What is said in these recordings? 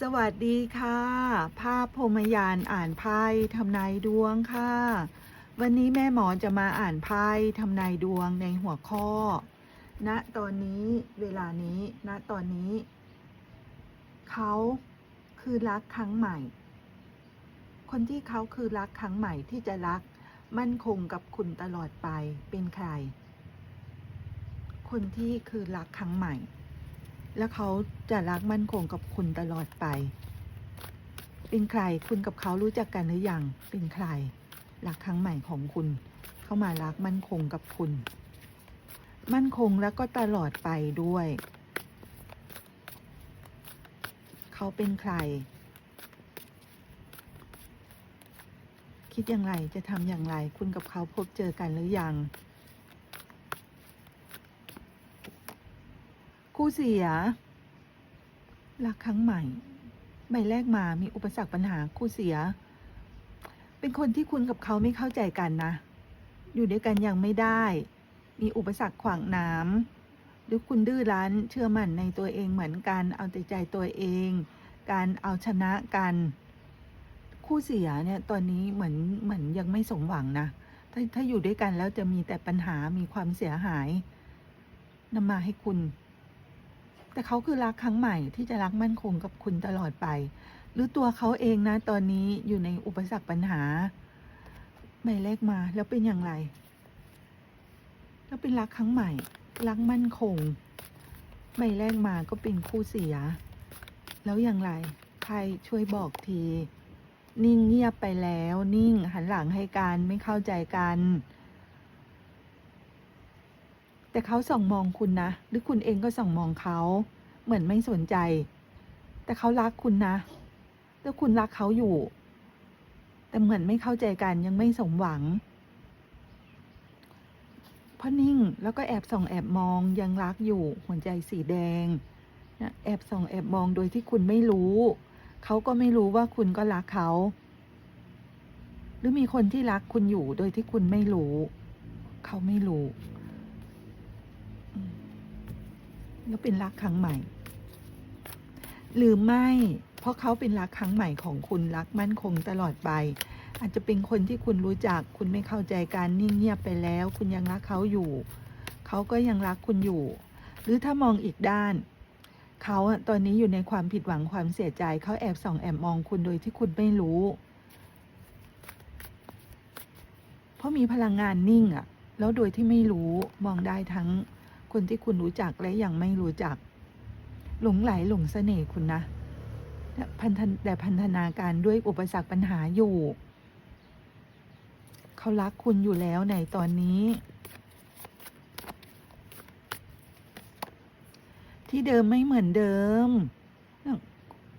สวัสดีค่ะ ภาพพรมยานอ่านไพ่ทำนายดวงค่ะ วันนี้แม่หมอจะมาอ่านไพ่ทำนายดวงในหัวข้อ ณตอนนี้เวลานี้ ณตอนนี้ เขาคือรักครั้งใหม่ คนที่เขาคือรักครั้งใหม่ที่จะรักมั่นคงกับคุณตลอดไปเป็นใคร คนที่คือรักครั้งใหม่ แล้วเขาจะรักมั่นคงกับคุณตลอดไป เป็นใครคุณกับเขารู้จักกันหรือยัง เป็นใครรักครั้งใหม่ของคุณ เข้ามารักมั่นคงกับคุณ มั่นคงแล้วก็ตลอดไปด้วย เขาเป็นใคร คิดอย่างไรจะทำอย่างไร คุณกับเขาพบเจอกันหรือยัง คู่เสีย รักครั้งใหม่ ใบแรกมามีอุปสรรคปัญหาคู่เสีย เป็นคนที่คุณกับเขาไม่เข้าใจกันนะ อยู่ด้วยกันยังไม่ได้ มีอุปสรรคขวางน้ำหรือคุณดื้อรั้นเชื่อมั่นในตัวเองเหมือนกัน เอาแต่ใจตัวเอง การเอาชนะกัน คู่เสียเนี่ยตอนนี้เหมือนเหมือนยังไม่สมหวังนะถ้าถ้าอยู่ด้วยกันแล้วจะมีแต่ปัญหามีความเสียหายนำมาให้คุณ แต่เขาคือรักครั้งใหม่ที่จะรักมั่นคงกับคุณตลอดไป หรือตัวเขาเองนะตอนนี้อยู่ในอุปสรรคปัญหาใบแรกมาแล้วเป็นอย่างไร แล้วเป็นรักครั้งใหม่ รักมั่นคงใบแรกมาก็เป็นคู่เสีย แล้วอย่างไรใครช่วยบอกที นิ่งเงียบไปแล้ว นิ่งหันหลังให้กันไม่เข้าใจกัน แต่เขาส่องมองคุณนะ หรือคุณเองก็ส่องมองเขา เหมือนไม่สนใจ แต่เขารักคุณนะ แล้วคุณรักเขาอยู่ แต่เหมือนไม่เข้าใจกันยังไม่สมหวังเพราะนิ่งแล้วก็แอบส่องแอบมองยังรักอยู่หัวใจสีแดงนะแอบส่องแอบมองโดยที่คุณไม่รู้ เขาก็ไม่รู้ว่าคุณก็รักเขา หรือมีคนที่รักคุณอยู่โดยที่คุณไม่รู้ เขาไม่รู้ แล้วเป็นรักครั้งใหม่ หรือไม่ เพราะเขาเป็นรักครั้งใหม่ของคุณรักมั่นคงตลอดไป อาจจะเป็นคนที่คุณรู้จัก คุณไม่เข้าใจกันนิ่งเงียบไปแล้ว คุณยังรักเขาอยู่ เขาก็ยังรักคุณอยู่ หรือถ้ามองอีกด้านเขาตอนนี้อยู่ในความผิดหวังความเสียใจเขาแอบส่องแอบมองคุณโดยที่คุณไม่รู้ เพราะมีพลังงานนิ่งอะแล้วโดยที่ไม่รู้มองได้ทั้ง คนที่คุณรู้จักและยังไม่รู้จัก หลงไหลหลงเสน่ห์คุณนะแต่พันธนแต่พันธนาการด้วยอุปสรรคปัญหาอยู่ เขารักคุณอยู่แล้วในตอนนี้ ที่เดิมไม่เหมือนเดิม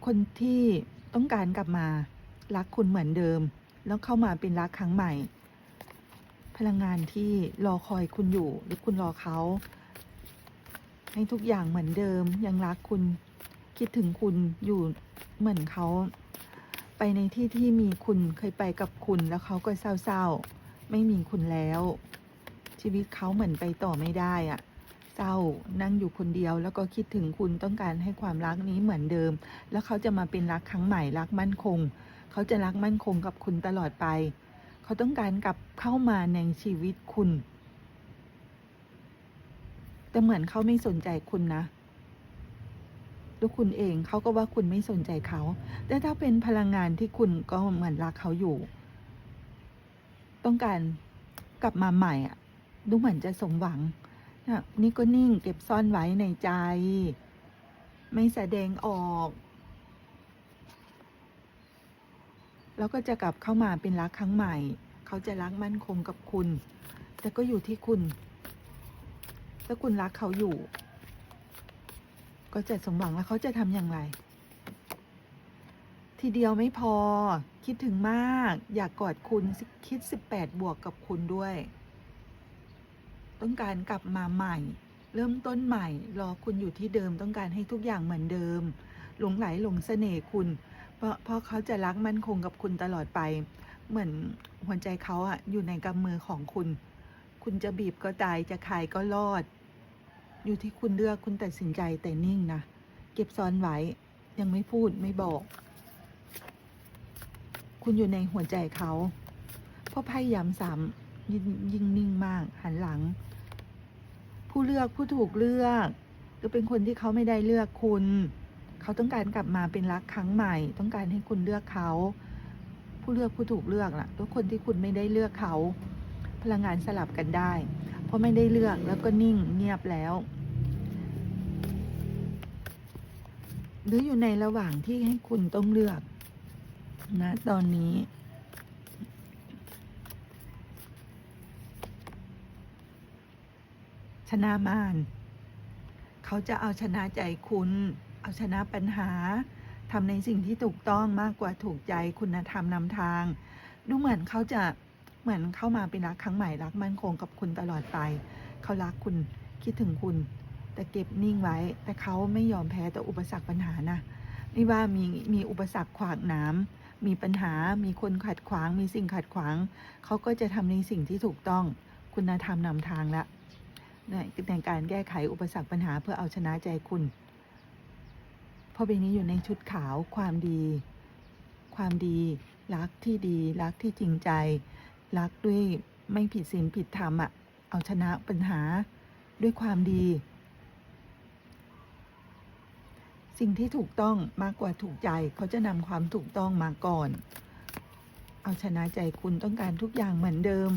คนที่ต้องการกลับมา รักคุณเหมือนเดิม แล้วเข้ามาเป็นรักครั้งใหม่ พลังงานที่รอคอยคุณอยู่ หรือคุณรอเขา ให้ทุกอย่างเหมือนเดิม ยังรักคุณคิดถึงคุณอยู่เหมือนเขา ไปในที่ที่มีคุณเคยไปกับคุณแล้วเขาก็เศร้าๆ ไม่มีคุณแล้ว ชีวิตเขาเหมือนไปต่อไม่ได้อะเศร้านั่งอยู่คนเดียวแล้วก็คิดถึงคุณต้องการให้ความรักนี้เหมือนเดิม แล้วเขาจะมาเป็นรักครั้งใหม่รักมั่นคง เขาจะรักมั่นคงกับคุณตลอดไป เขาต้องการกลับเข้ามาในชีวิตคุณ แต่เหมือนเขาไม่สนใจคุณนะแล้วคุณเองเขาก็ว่าคุณไม่สนใจเขา แต่ถ้าเป็นพลังงานที่คุณก็เหมือนรักเขาอยู่ ต้องการกลับมาใหม่อะ ดูเหมือนจะสมหวังนี่ก็นิ่งเก็บซ่อนไว้ในใจ ไม่แสดงออก แล้วก็จะกลับเข้ามาเป็นรักครั้งใหม่ เขาจะรักมั่นคงกับคุณ แต่ก็อยู่ที่คุณ ถ้าคุณรักเขาอยู่ ก็จะสมหวังแล้วเขาจะทำอย่างไร ทีเดียวไม่พอคิดถึงมาก อยากกอดคุณคิดสิบแปดบวกกับคุณด้วย ต้องการกลับมาใหม่ เริ่มต้นใหม่ รอคุณอยู่ที่เดิมต้องการให้ทุกอย่างเหมือนเดิม หลงไหลหลงเสน่ห์คุณ เพราะเพราะเขาจะรักมั่นคงกับคุณตลอดไป เหมือนหัวใจเขาอะอยู่ในกำมือของคุณ คุณจะบีบก็ตายจะขายก็รอด อยู่ที่คุณเลือกคุณตัดสินใจแต่นิ่งนะ เก็บซ่อนไว้ ยังไม่พูดไม่บอก คุณอยู่ในหัวใจเขาเพราะไพ่ย้ำซ้ำยยิ่งนิ่งมากหันหลัง ผู้เลือกผู้ถูกเลือกหรือเป็นคนที่เขาไม่ได้เลือกคุณ เขาต้องการกลับมาเป็นรักครั้งใหม่ ต้องการให้คุณเลือกเขา ผู้เลือกผู้ถูกเลือกล่ะทุกคนที่คุณไม่ได้เลือกเขา พลังงานสลับกันได้ เพราะไม่ได้เลือกแล้วก็นิ่งเงียบแล้ว หรืออยู่ในระหว่างที่ให้คุณต้องเลือกนะตอนนี้ ชนะมารเขาจะเอาชนะใจคุณ เอาชนะปัญหาทำในสิ่งที่ถูกต้องมากกว่าถูกใจคุณธรรมนำทาง ดูเหมือนเขาจะเหมือนเข้ามาเป็นรักครั้งใหม่รักมั่นคงกับคุณตลอดไป เขารักคุณคิดถึงคุณ แต่เก็บนิ่งไว้ แต่เขาไม่ยอมแพ้ต่ออุปสรรคปัญหานะไม่ว่ามีมีอุปสรรคขวางน้ำมีปัญหา มีคนขัดขวาง มีสิ่งขัดขวาง เขาก็จะทำในสิ่งที่ถูกต้อง คุณธรรมนำทางละในในการแก้ไขอุปสรรคปัญหาเพื่อเอาชนะใจคุณเพราะใบนี้อยู่ในชุดขาวความดี ความดี รักที่ดี รักที่จริงใจ รักด้วยไม่ผิดศีลผิดธรรมอะเอาชนะปัญหาด้วยความดี สิ่งที่ถูกต้องมากกว่าถูกใจ เขาจะนำความถูกต้องมาก่อน เอาชนะใจคุณต้องการทุกอย่างเหมือนเดิม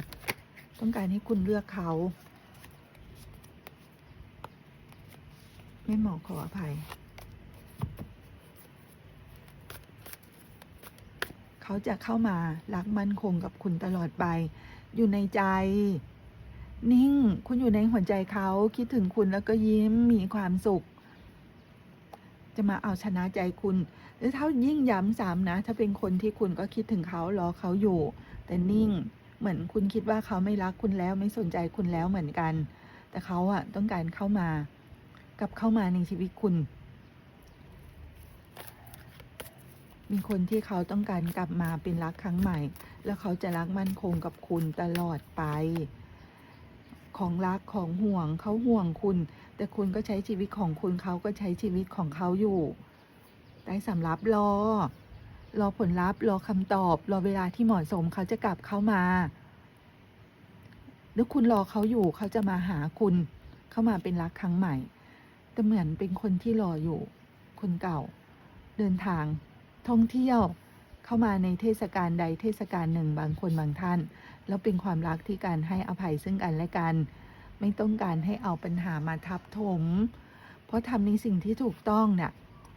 ต้องการให้คุณเลือกเขา ไม่เหมาะขออภัย เขาจะเข้ามารักมั่นคงกับคุณตลอดไป อยู่ในใจนิ่ง คุณอยู่ในหัวใจเขาคิดถึงคุณแล้วก็ยิ้มมีความสุข จะมาเอาชนะใจคุณ หรือถ้ายิ่งย้ำซ้ำนะ ถ้าเป็นคนที่คุณก็คิดถึงเขารอเขาอยู่ แต่นิ่งเหมือนคุณคิดว่าเขาไม่รักคุณแล้วไม่สนใจคุณแล้วเหมือนกัน แต่เขาอะต้องการเข้ามา กับเข้ามาในชีวิตคุณ มีคนที่เขาต้องการกลับมาเป็นรักครั้งใหม่ แล้วเขาจะรักมั่นคงกับคุณตลอดไป ของรักของห่วงเขาห่วงคุณ แต่คุณก็ใช้ชีวิตของคุณเขาก็ใช้ชีวิตของเขาอยู่ได้สำรับรอ รอผลลัพธ์ รอคำตอบ รอเวลาที่เหมาะสมเขาจะกลับเข้ามาหรือคุณรอเขาอยู่เขาจะมาหาคุณ เข้ามาเป็นรักครั้งใหม่ แต่เหมือนเป็นคนที่รออยู่ คนเก่า เดินทาง ท่องเที่ยวเข้ามาในเทศกาลใดเทศกาลหนึ่งบางคนบางท่าน แล้วเป็นความรักที่การให้อภัยซึ่งกันและกัน ไม่ต้องการให้เอาปัญหามาทับถม เพราะทำในสิ่งที่ถูกต้องเนี่ย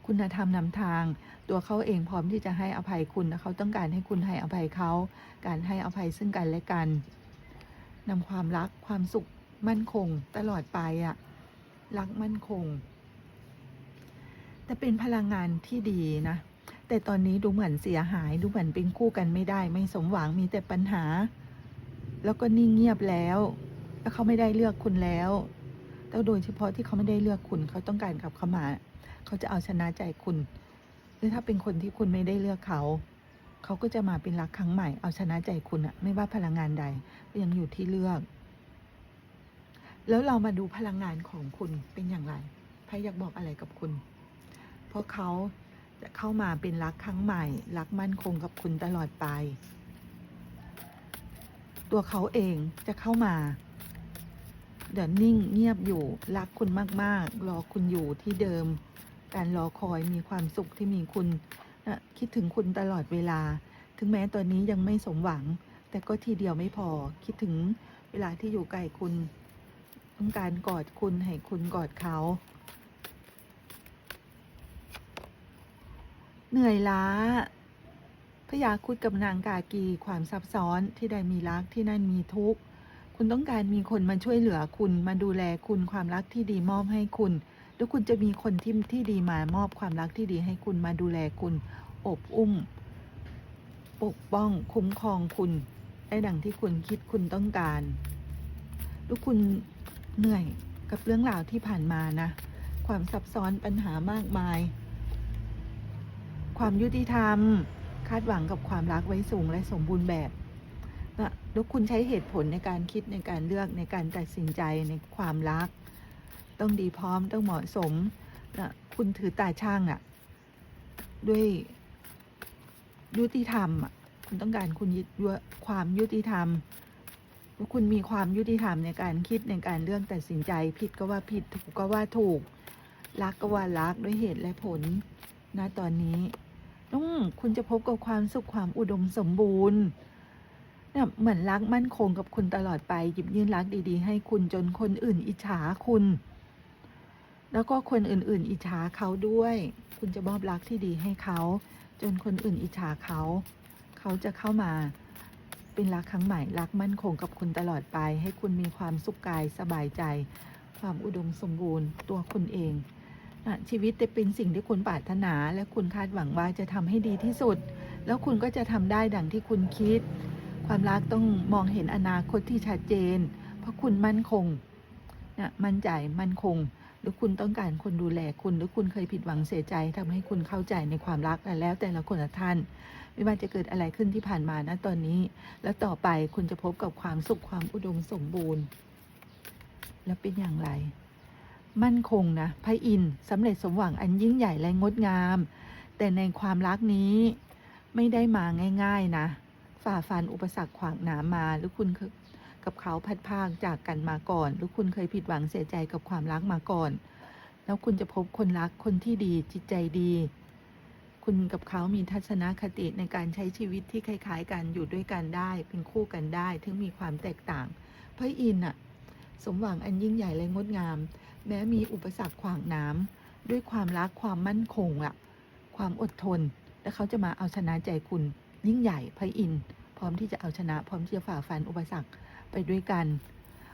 คุณธรรมนำทาง ตัวเขาเองพร้อมที่จะให้อภัยคุณและเขาต้องการให้คุณให้อภัยเขา การให้อภัยซึ่งกันและกันนำความรักความสุขมั่นคง ตลอดไปอะรักมั่นคง แต่เป็นพลังงานที่ดีนะ แต่ตอนนี้ดูเหมือนเสียหายดูเหมือนเป็นคู่กันไม่ได้ ไม่สมหวังมีแต่ปัญหา แล้วก็นิ่งเงียบแล้ว แล้วเขาไม่ได้เลือกคุณแล้ว แต่โดยเฉพาะที่เขาไม่ได้เลือกคุณ เขาต้องการกลับเข้ามา เขาจะเอาชนะใจคุณ หรือถ้าเป็นคนที่คุณไม่ได้เลือกเขา เขาก็จะมาเป็นรักครั้งใหม่ เอาชนะใจคุณอะไม่ว่าพลังงานใดก็ยังอยู่ที่เลือก แล้วเรามาดูพลังงานของคุณเป็นอย่างไรพายอยากบอกอะไรกับคุณ เพราะเขาจะเข้ามาเป็นรักครั้งใหม่ รักมั่นคงกับคุณตลอดไป ตัวเขาเองจะเข้ามา เดี๋ยวนิ่งเงียบอยู่รักคุณมากๆ รอคุณอยู่ที่เดิม การรอคอยมีความสุขที่มีคุณนะคิดถึงคุณตลอดเวลา ถึงแม้ตอนนี้ยังไม่สมหวัง แต่ก็ทีเดียวไม่พอคิดถึงเวลาที่อยู่ใกล้คุณ ต้องการกอดคุณให้คุณกอดเขาเหนื่อยล้าพยาคุดกับนางกากีความซับซ้อนที่ใดมีรักที่นั่นมีทุกข์ คุณต้องการมีคนมาช่วยเหลือคุณมาดูแลคุณความรักที่ดีมอบให้คุณ แล้วคุณจะมีคนที่ที่ดีมามอบความรักที่ดีให้คุณมาดูแลคุณ อบอุ้ม ปกป้องคุ้มครองคุณได้ดังที่คุณคิดคุณต้องการแล้วคุณเหนื่อยกับเรื่องราวที่ผ่านมานะ ความซับซ้อนปัญหามากมาย ความยุติธรรม คาดหวังกับความรักไว้สูงและสมบูรณ์แบบ แล้วคุณใช้เหตุผลในการคิดในการเลือกในการตัดสินใจในความรัก ต้องดีพร้อมต้องเหมาะสมนะคุณถือตาช่างอะ่ะ ด้วยยุติธรรมอะคุณต้องการคุณยึดวความยุติธรรมว่าคุณมีความยุติธรรมในการคิดในการเรื่องตัดสินใจ ผิดก็ว่าผิดถูกก็ว่าถูก รักก็ว่ารักด้วยเหตุและผลนะตอนนี้ต้องคุณจะพบกับความสุขความอุดมสมบูรณ์ เนี่ยเหมือนรักมั่นคงกับคุณตลอดไป หยิบยื่นรักดีๆ ให้คุณจนคนอื่นอิจฉาคุณ แล้วก็คนอื่น ๆ อิจฉาเขาด้วย คุณจะมอบรักที่ดีให้เขา จนคนอื่นอิจฉาเขา เขาจะเข้ามาเป็นรักครั้งใหม่รักมั่นคงกับคุณตลอดไป ให้คุณมีความสุขกายสบายใจ ความอุดมสมบูรณ์ตัวคุณเองนะชีวิตจะเป็นสิ่งที่คุณปรารถนา และคุณคาดหวังว่าจะทำให้ดีที่สุด แล้วคุณก็จะทำได้ดังที่คุณคิด ความรักต้องมองเห็นอนาคตที่ชัดเจน เพราะคุณมั่นคงนะมั่นใจมั่นคง หรือคุณต้องการคนดูแลคุณ หรือคุณเคยผิดหวังเสียใจทำให้คุณเข้าใจในความรักและแล้วแต่ละคนละท่าน ไม่ว่าจะเกิดอะไรขึ้นที่ผ่านมานะตอนนี้ แล้วต่อไปคุณจะพบกับความสุขความอุดมสมบูรณ์ แล้วเป็นอย่างไร มั่นคงนะพระอินทร์สำเร็จสมหวังอันยิ่งใหญ่และงดงาม แต่ในความรักนี้ไม่ได้มาง่าย ๆ นะ ฝ่าฟันอุปสรรคขวางหนามมาหรือคุณกับเขาพัดพากจากกันมาก่อน หรือคุณเคยผิดหวังเสียใจกับความรักมาก่อน แล้วคุณจะพบคนรักคนที่ดีจิตใจดี คุณกับเขามีทัศนคติในการใช้ชีวิตที่คล้ายๆ กันอยู่ด้วยกันได้ เป็นคู่กันได้ ถึงมีความแตกต่าง พระอินทร์น่ะสมหวังอันยิ่งใหญ่และงดงาม แม้มีอุปสรรคขวางน้ำด้วยความรักความมั่นคงอะความอดทน และเขาจะมาเอาชนะใจคุณ ยิ่งใหญ่พระอินทร์พร้อมที่จะเอาชนะ พร้อมที่จะฝ่าฟันอุปสรรคไปด้วยกัน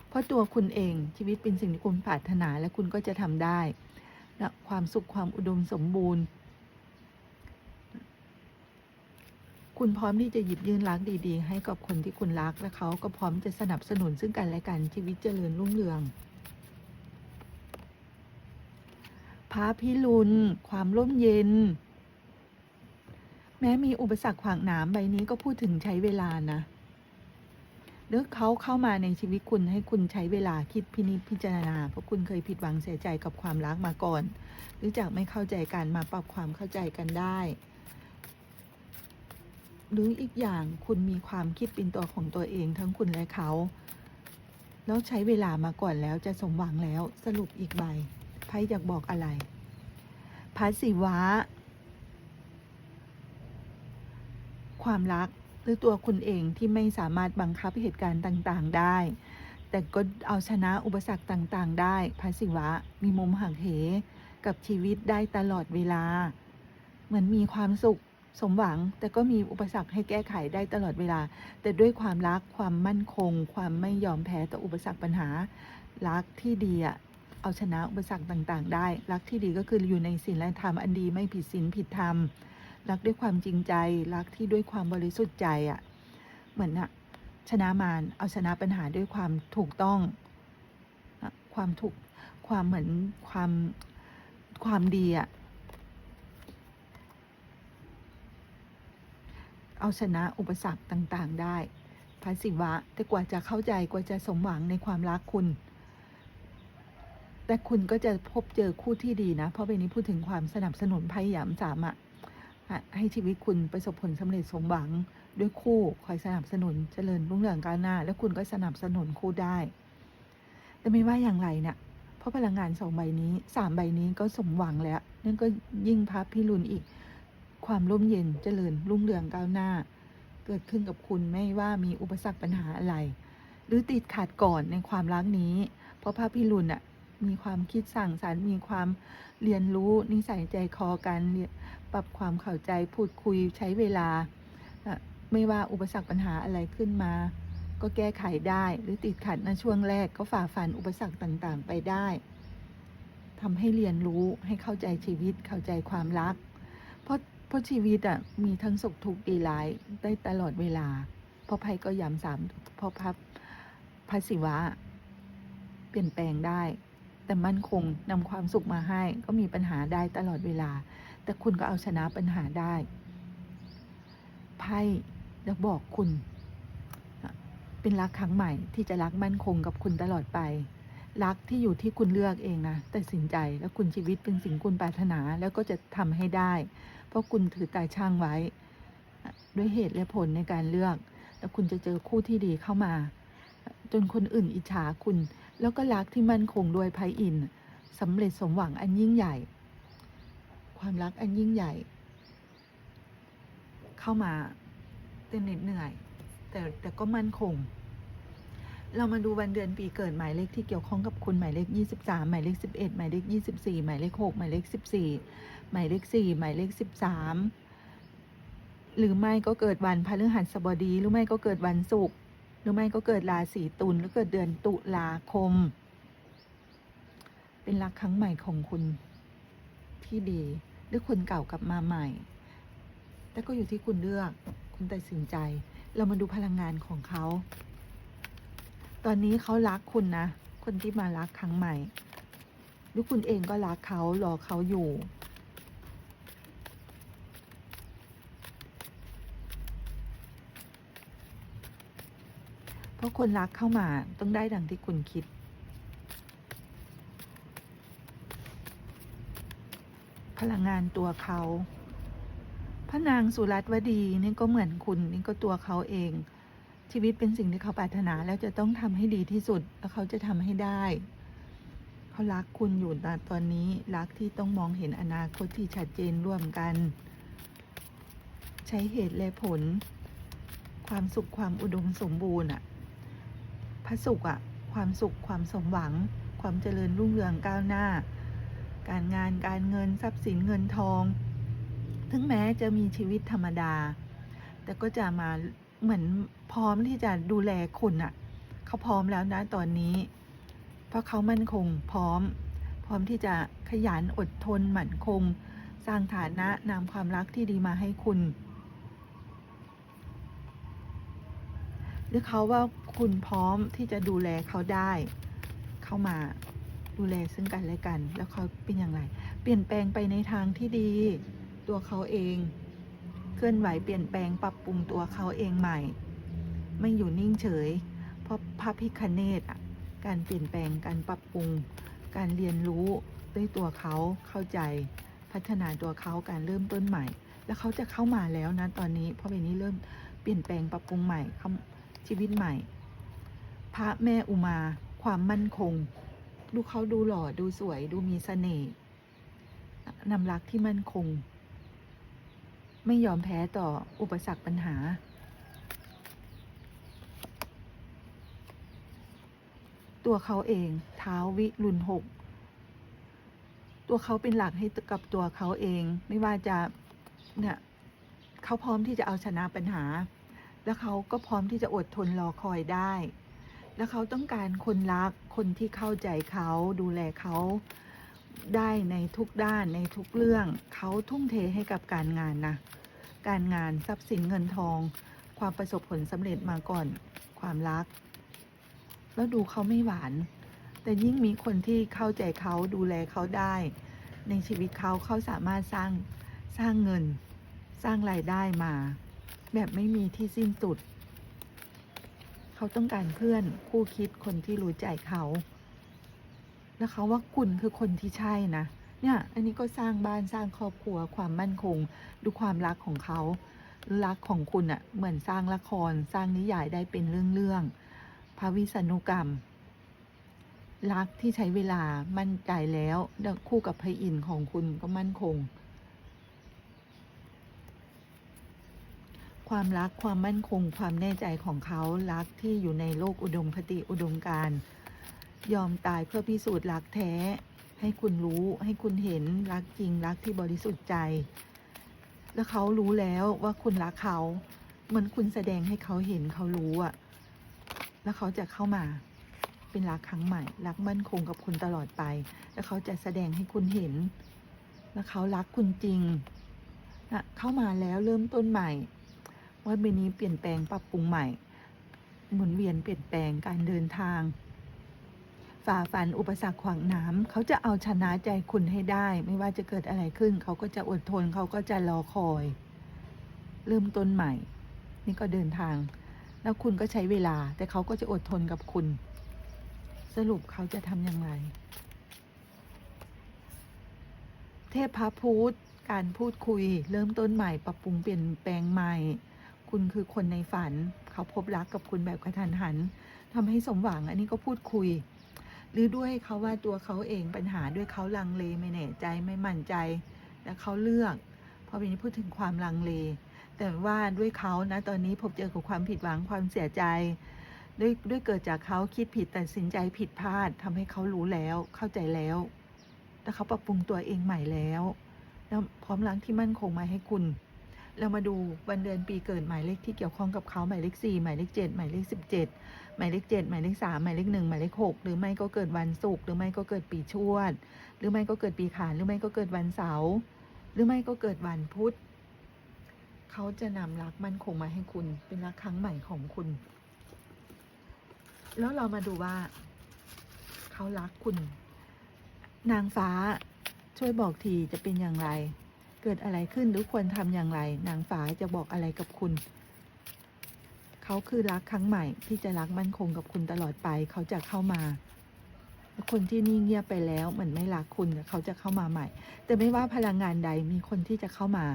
เพราะตัวคุณเองชีวิตเป็นสิ่งที่คุณปรารถนาและคุณก็จะทำได้นะความสุขความอุดมสมบูรณ์ คุณพร้อมที่จะหยิบยื่นรักดี ๆ ให้กับคนที่คุณรักและเขาก็พร้อมจะสนับสนุนซึ่งกันและกันชีวิตเจริญรุ่งเรืองพระพิรุณความร่มเย็น แม้มีอุปสรรคขวางหนามใบนี้ก็พูดถึงใช้เวลานะหรือเขาเข้ามาในชีวิตคุณให้คุณใช้เวลาคิดพินิจพิจารณา เพราะคุณเคยผิดหวังเสียใจกับความรักมาก่อน หรือจากไม่เข้าใจกันมาปรับความเข้าใจกันได้ หรืออีกอย่างคุณมีความคิดเป็นตัวของตัวเองทั้งคุณและเขา แล้วใช้เวลามาก่อนแล้วจะสมหวังแล้วสรุปอีกใบไพ่อยากบอกอะไรพระศิวะ ความรัก หรือตัวคุณเองที่ไม่สามารถบังคับเหตุการณ์ต่างๆได้ แต่ก็เอาชนะอุปสรรคต่างๆ ได้พระศิวะมีมุมหักเหกับชีวิตได้ตลอดเวลา เหมือนมีความสุขสมหวัง แต่ก็มีอุปสรรคให้แก้ไขได้ตลอดเวลา แต่ด้วยความรักความมั่นคง ความไม่ยอมแพ้ต่ออุปสรรคปัญหา รักที่ดีอะเอาชนะอุปสรรคต่างๆ ได้ รักที่ดีก็คืออยู่ในศีลและธรรมอันดีไม่ผิดศีลผิดธรรม รักด้วยความจริงใจ รักที่ด้วยความบริสุทธิ์ใจอะ่ะ เหมือนอะชนะมารเอาชนะปัญหาด้วยความถูกต้อง ความถูก ความเหมือนความความดีอะเอาชนะอุปสรรคต่างๆได้พระศิวะ แต่กว่าจะเข้าใจกว่าจะสมหวังในความรักคุณ แต่คุณก็จะพบเจอคู่ที่ดีนะ เพราะใบนี้พูดถึงความสนับสนุนพยายามสามอะอะ ให้ชีวิตคุณประสบผลสำเร็จสมหวัง ด้วยคู่คอยสนับสนุนเจริญรุ่งเรืองก้าวหน้า แล้วคุณก็สนับสนุนคู่ได้แต่ไม่ว่าอย่างไรเนะ่ยเพราะพลังงานสองใบนี้สามใบนี้ก็สมหวังแล้วนั่นก็ยิ่งพับพิรุณอีก ความร่มเย็นเจริญรุ่งเรืองก้าวหน้า เกิดขึ้นกับคุณไม่ว่ามีอุปสรรคปัญหาอะไร หรือติดขัดก่อนในความรักนี้ เพราะพระพิรุณอะมีความคิดสั่งสรรมีความเรียนรู้นิสัยใจคอกันเรีย ปรับความเข้าใจพูดคุยใช้เวลา ไม่ว่าอุปสรรคปัญหาอะไรขึ้นมา ก็แก้ไขได้หรือติดขัดในช่วงแรกก็ฝ่าฟันอุปสรรคต่างๆ ไปได้ทำให้เรียนรู้ให้เข้าใจชีวิตเข้าใจความรัก เพราะเพราะชีวิตอะมีทั้งสุขทุกข์ดีร้ายได้ตลอดเวลาเพราะภัยก็ย้ำสามเพราะพับพระศิวะ เปลี่ยนแปลงได้ แต่มั่นคงนำความสุขมาให้ ก็มีปัญหาได้ตลอดเวลา แต่คุณก็เอาชนะปัญหาได้ ไพ่จะบอกคุณ เป็นรักครั้งใหม่ที่จะรักมั่นคงกับคุณตลอดไป รักที่อยู่ที่คุณเลือกเองนะแตัดสินใจแล้วคุณชีวิตเป็นสิ่งคุณปรารถนาแล้วก็จะทำให้ได้ เพราะคุณถือตาช่างไว้ ด้วยเหตุและผลในการเลือก แล้วคุณจะเจอคู่ที่ดีเข้ามา จนคนอื่นอิจฉาคุณ แล้วก็รักที่มั่นคงด้วยไพอินสำเร็จสมหวังอันยิ่งใหญ่ ความรักอันยิ่งใหญ่ เข้ามาเต็มเหน็ดเหนื่อย แต่แต่ก็มั่นคง เรามาดูวันเดือนปีเกิดหมายเลขที่เกี่ยวข้องกับคุณหมายเลข 23 หมายเลข 11 หมายเลข 24 หมายเลข 6 หมายเลข 14 หมายเลข 4 หมายเลข 13 หรือไม่ก็เกิดวันพฤหัสบดี หรือไม่ก็เกิดวันศุกร์หรือไม่ก็เกิดราศีตุลหรือเกิดเดือนตุลาคม เป็นรักครั้งใหม่ของคุณ ที่ดีหรือคนเก่ากลับมาใหม่ แต่ก็อยู่ที่คุณเลือก คุณตัดสินใจ เรามาดูพลังงานของเขา ตอนนี้เขารักคุณนะ คนที่มารักครั้งใหม่ หรือคุณเองก็รักเขารอเขาอยู่เพราะคนรักเข้ามาต้องได้ดังที่คุณคิด พลังงานตัวเขาพระนางสุรัตวดีนี่ก็เหมือนคุณนี่ก็ตัวเขาเอง ชีวิตเป็นสิ่งที่เขาปรารถนาแล้วจะต้องทำให้ดีที่สุด แล้วเขาจะทำให้ได้ เขารักคุณอยู่ตอนนี้รักที่ต้องมองเห็นอนาคตที่ชัดเจนร่วมกัน ใช้เหตุและผล ความสุขความอุดมสมบูรณ์อะพระสุขอะความสุขความสมหวัง ความเจริญรุ่งเรืองก้าวหน้า การงานการเงินทรัพย์สินเงินทอง ถึงแม้จะมีชีวิตธรรมดา แต่ก็จะมาเหมือนพร้อมที่จะดูแลคุณอะเขาพร้อมแล้วนะตอนนี้ เพราะเขามั่นคงพร้อม พร้อมที่จะขยันอดทนหมั่นคง สร้างฐานะนำความรักที่ดีมาให้คุณ หรือเขาว่าคุณพร้อมที่จะดูแลเขาได้ เข้ามา ดูแลซึ่งกันและกัน แล้วเขาเป็นอย่างไร เปลี่ยนแปลงไปในทางที่ดี ตัวเขาเอง เคลื่อนไหวเปลี่ยนแปลงปรับปรุงตัวเขาเองใหม่ ไม่อยู่นิ่งเฉย เพราะพระพิคเนตอะการเปลี่ยนแปลงการปรับปรุง การเรียนรู้ด้วยตัวเขาเข้าใจ พัฒนาตัวเขาการเริ่มต้นใหม่ แล้วเขาจะเข้ามาแล้วนะตอนนี้เพราะใบนี้เริ่มเปลี่ยนแปลงปรับปรุงใหม่ชีวิตใหม่ พระแม่อุมาความมั่นคง ดูเขาดูหล่อดูสวยดูมีเสน่ห์นำรักที่มั่นคง ไม่ยอมแพ้ต่ออุปสรรคปัญหา ตัวเขาเองเท้าวิรุณหก ตัวเขาเป็นหลักให้กับตัวเขาเอง ไม่ว่าจะเนี่ยเขาพร้อมที่จะเอาชนะปัญหา แล้วเขาก็พร้อมที่จะอดทนรอคอยได้ แล้วเขาต้องการคนรักคนที่เข้าใจเขาดูแลเขาได้ในทุกด้านในทุกเรื่องเขาทุ่มเทให้กับการงานนะการงานทรัพย์สินเงินทอง ความประสบผลสำเร็จมาก่อนความรัก แล้วดูเขาไม่หวาน แต่ยิ่งมีคนที่เข้าใจเขาดูแลเขาได้ ในชีวิตเขาเขาสามารถสร้างสร้างเงิน สร้างรายได้มา แบบไม่มีที่สิ้นสุด เขาต้องการเพื่อนคู่คิดคนที่รู้ใจเขา แล้วเขาว่าคุณคือคนที่ใช่นะ เนี่ย อันนี้ก็สร้างบ้านสร้างครอบครัวความมั่นคง ดูความรักของเขารักของคุณอะเหมือนสร้างละครสร้างนิยายได้เป็นเรื่องๆพระวิษณุกรรม รักที่ใช้เวลามั่นใจแล้วคู่กับพระอินทร์ของคุณก็มั่นคง ความรักความมั่นคงความแน่ใจของเขารักที่อยู่ในโลกอุดมคติอุดมการยอมตายเพื่อพิสูจน์รักแท้ ให้คุณรู้ให้คุณเห็นรักจริงรักที่บริสุทธิ์ใจ แล้วเขารู้แล้วว่าคุณรักเขาเหมือนคุณแสดงให้เขาเห็นเขารู้อะแล้วเขาจะเข้ามาเป็นรักครั้งใหม่ รักมั่นคงกับคุณตลอดไป แล้วเขาจะแสดงให้คุณเห็น แล้วเขารักคุณจริงนะเข้ามาแล้วเริ่มต้นใหม่ ว่าเบนี้เปลี่ยนแปลงปรับปรุงใหม่ หมุนเวียนเปลี่ยนแปลงการเดินทาง ฝ่าฟันอุปสรรคขวางน้ำเขาจะเอาชนะใจคุณให้ได้ ไม่ว่าจะเกิดอะไรขึ้น เขาก็จะอดทนเขาก็จะรอคอย เริ่มต้นใหม่ นี่ก็เดินทาง แล้วคุณก็ใช้เวลา แต่เขาก็จะอดทนกับคุณ สรุปเขาจะทำอย่างไร เทพพระพุทธการพูดคุย เริ่มต้นใหม่ ปรับปรุงเปลี่ยนแปลงใหม่ คุณคือคนในฝัน เขาพบรักกับคุณแบบกระทันหันทำให้สมหวังอันนี้ก็พูดคุย หรือด้วยเขาว่าตัวเขาเองปัญหาด้วยเขาลังเลไม่แน่ใจไม่มั่นใจ และเขาเลือกเพราะวันนี้พูดถึงความลังเล แต่ว่าด้วยเขานะตอนนี้พบเจอกับความผิดหวังความเสียใจ ด้วยด้วยเกิดจากเขาคิดผิดตัดสินใจผิดพลาดทำให้เขารู้แล้วเข้าใจแล้วแต่เขาปรับปรุงตัวเองใหม่แล้วแล้วพร้อมรักที่มั่นคงมาให้คุณ เรามาดูวันเดือนปีเกิดหมายเลขที่เกี่ยวข้องกับเขาหมายเลขสี่หมายเลขเจ็ดหมายเลขสิบเจ็ดหมายเลขเจ็ดหมายเลขสามหมายเลขหนึ่งหมายเลขหกหรือไม่ก็เกิดวันศุกร์หรือไม่ก็เกิดปีชวด หรือไม่ก็เกิดปีขานหรือไม่ก็เกิดวันเสาร์หรือไม่ก็เกิดวันพุธเขาจะนำรักมั่นคงมาให้คุณเป็นรักครั้งใหม่ของคุณ แล้วเรามาดูว่า เขารักคุณ นางฟ้าช่วยบอกทีจะเป็นอย่างไร กิดอะไรขึ้นหรือควรทำอย่างไร นางฟ้าจะบอกอะไรกับคุณ เขาคือรักครั้งใหม่ ที่จะรักมั่นคงกับคุณตลอดไปเขาจะเข้ามา คนที่นิ่งเงียบไปแล้วเหมือนไม่รักคุณเขาจะเข้ามาใหม่ แต่ไม่ว่าพลังงานใดมีคนที่จะเข้ามา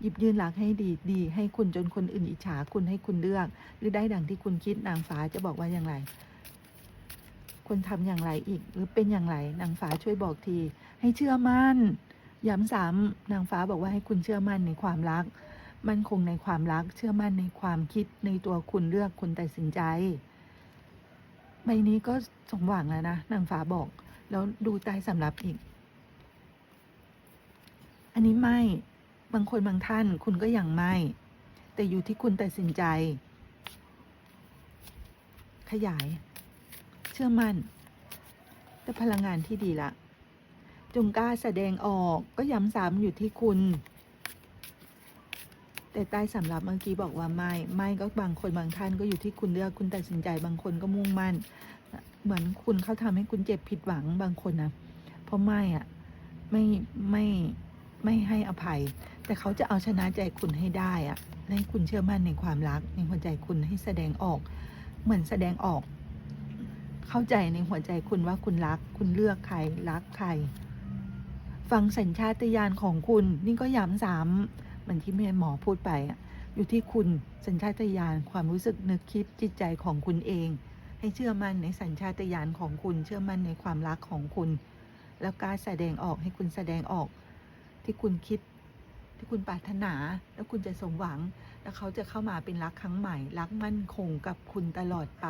หยิบยื่นรักให้ดีดีให้คุณจนคนอื่นอิจฉาคุณให้คุณเลือก หรือได้ดังที่คุณคิดนางฟ้าจะบอกว่าอย่างไรควรทำอย่างไรอีก หรือเป็นอย่างไรนางฟ้าช่วยบอกที ให้เชื่อมั่น ย้ำซ้ำนางฟ้าบอกว่าให้คุณเชื่อมั่นในความรัก มั่นคงในความรัก เชื่อมั่นในความคิดในตัวคุณเลือกคุณตัดสินใจ ใบนี้ก็สมหวังแล้วนะนางฟ้าบอก แล้วดูใต้สำรับอีก อันนี้ไม่ บางคนบางท่านคุณก็ยังไม่ แต่อยู่ที่คุณตัดสินใจ ขยาย เชื่อมั่น แต่พลังงานที่ดีละ จงกล้าแสดงออกก็ย้ำซ้ำอยู่ที่คุณ แต่ใต้สำหรับเมื่อกี้บอกว่าไม่ไม่ก็บางคนบางท่านก็อยู่ที่คุณเลือกคุณตัดสินใจบางคนก็มุ่งมั่น เหมือนคุณเขาทำให้คุณเจ็บผิดหวังบางคนนะเพราะไม่อะไม่ไม่ไม่ให้อภัย แต่เขาจะเอาชนะใจคุณให้ได้อะและให้คุณเชื่อมั่นในความรักในหัวใจคุณให้แสดงออก เหมือนแสดงออก เข้าใจในหัวใจคุณว่าคุณรัก คุณเลือกใครรักใคร ฟังสัญชาตญาณของคุณ นี่ก็ย้ำซ้ำเหมือนที่แม่หมอพูดไปอยู่ที่คุณสัญชาตญาณความรู้สึกนึกคิดจิตใจของคุณเอง ให้เชื่อมั่นในสัญชาตญาณของคุณ เชื่อมั่นในความรักของคุณ แล้วกล้ารแสดงออกให้คุณแสดงออก ที่คุณคิด ที่คุณปรารถนา แล้วคุณจะสมหวัง แล้วเขาจะเข้ามาเป็นรักครั้งใหม่ รักมั่นคงกับคุณตลอดไป